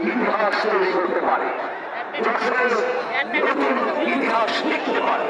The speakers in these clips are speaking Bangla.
ইতিহাস তৈরি করতে পারে। যশোর নতুন ইতিহাস লিখতে পারে।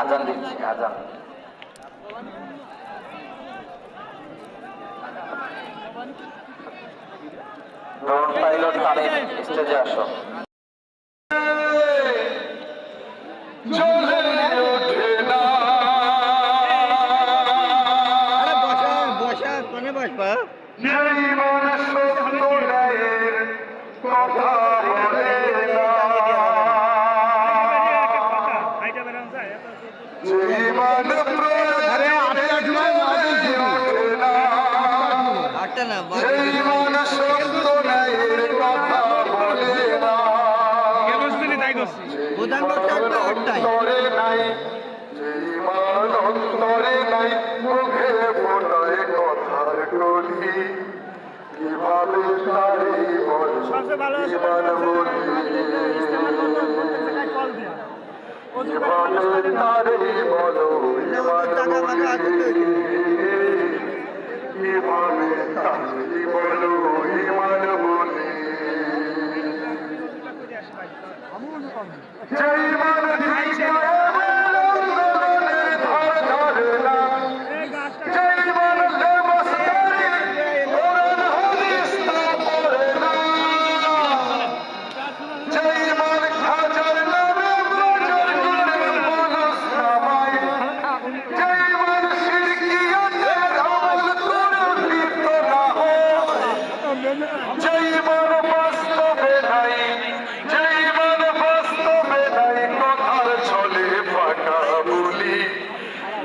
আজান দিচ্ছি আজান। বসা কোনে বসবা? কথা আটটায় করছি প্রধান বক্তা আসবে আটটায় অন্তরে নাই মুখে ফোটায় কথার কলি। কীভাবে তারে বল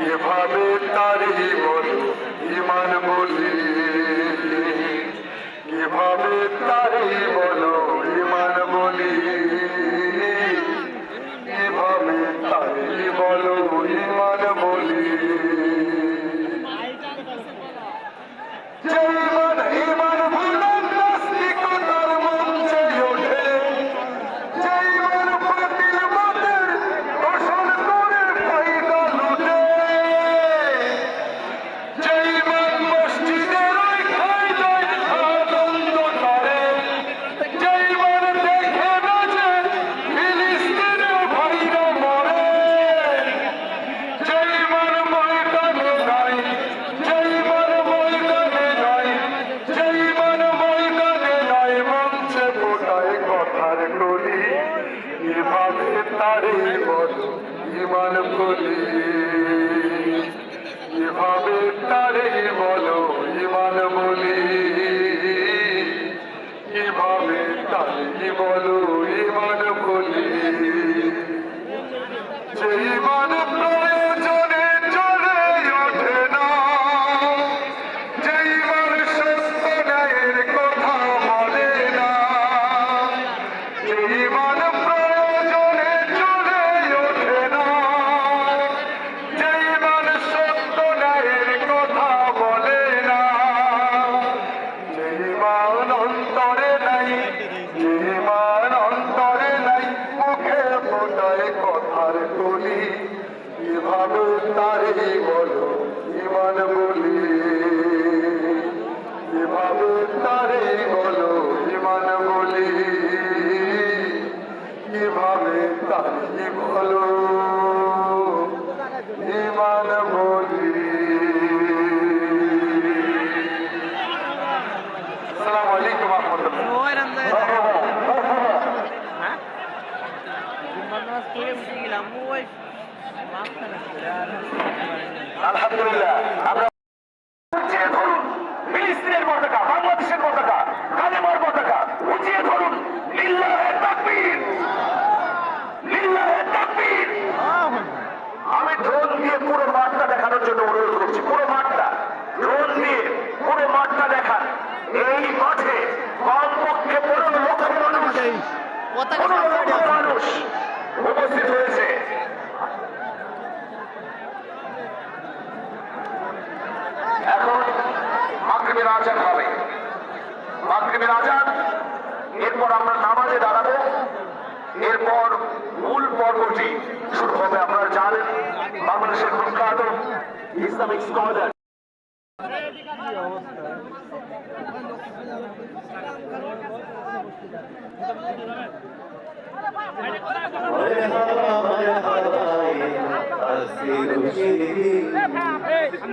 কীভাবে তারি মন ইমান বলি? কীভাবে তারি বলো পতাকা পুরো মাঠটা দেখানোর দিয়ে পুরো মাঠটা দেখান। এই মাঠে কমপক্ষে পনেরো লক্ষ যখন আমরা নামাজে দাঁড়াবে। এরপর মূল পর্বটি শুরু হবে আপনারা জানেন বাংলাদেশের প্রখ্যাত ইসলামিক স্কলার।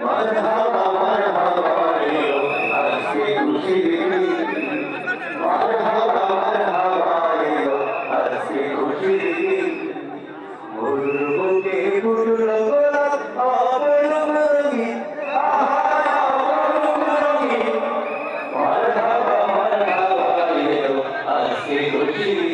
مرحبا مرحبا really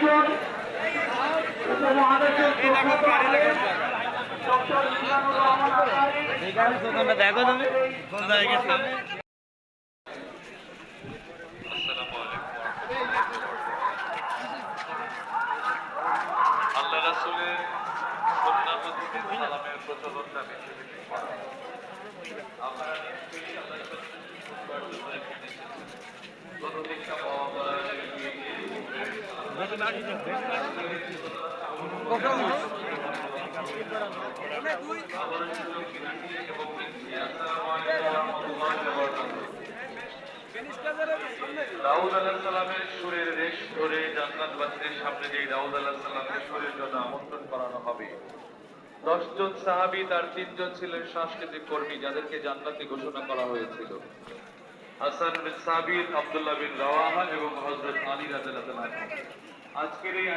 করুন উপমহাদেশের ডক্টর মিজানুর রহমান আজারি দোকানটা দেখো তুমি কোন জায়গায় সামনে আল্লাহ রাসূলের সালামের প্রচলনটা বেশি বেশি করা। আপনারা নিশ্চয়ই আল্লাহ দাউদ আলাহ সালামের সুরের রেশ ধরে জান্নাতবাসীদের সামনে যে দাউদ আলাহ সালামের সুরের জন্য আমন্ত্রণ করানো হবে। দশজন সাহাবি, তার তিনজন ছিলেন সাংস্কৃতিক কর্মী, যাদেরকে জান্নাতি ঘোষণা করা হয়েছিল। হাসান বিন সাবির আব্দুল্লাহ বিন রাওয়াহা এবং হজরত আলী আনহু। আজকের এই